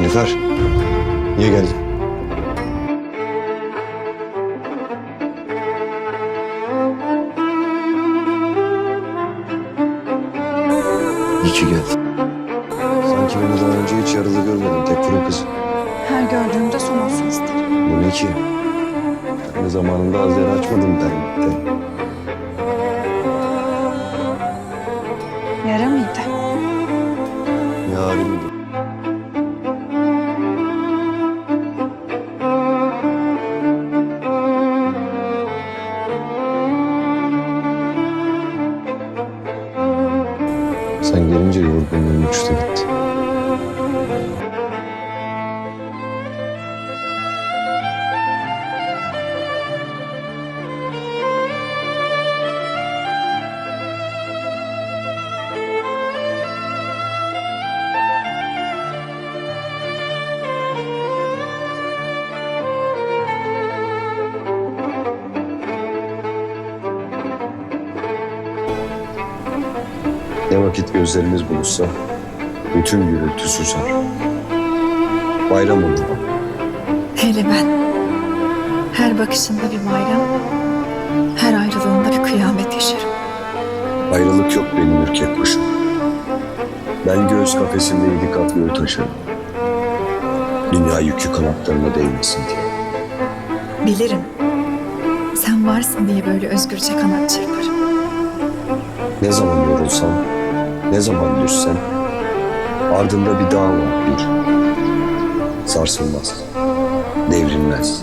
Nilüfer, niye geldin? İyi ki geldin. Sanki beni daha önce hiç yaralı görmedim tek fırın kızı. Her gördüğümde son olsun isterim. Bu ne ki? Ben de zamanında az yer açmadım dernekte. Yara Yarim Sen gelince yorgunluğum uçtu gitti. Ne vakit gözlerimiz buluşsa bütün gürültü susar. Bayram olur bak. Hele ben. Her bakışında bir bayram, her ayrılığında bir kıyamet yaşarım. Ayrılık yok benim ürkek kuşum. Ben göğüs kafesinde yedi kat göğü taşırım. Dünya yükü kanatlarına değmesin diye. Bilirim. Sen varsın diye böyle özgürce kanat çırparım. Ne zaman yorulsam, ne zaman düşsem, ardında bir dağ var. Bir. Sarsılmaz, devrilmez,